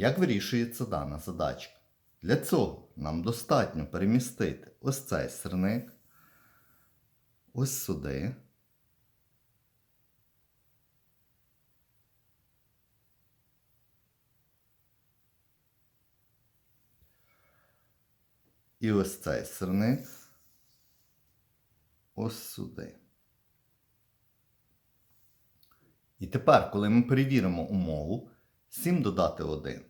Як вирішується дана задачка? Для цього нам достатньо перемістити ось цей сирник, ось сюди. І ось цей сирник ось сюди. І тепер, коли ми перевіримо умову, 7 додати 1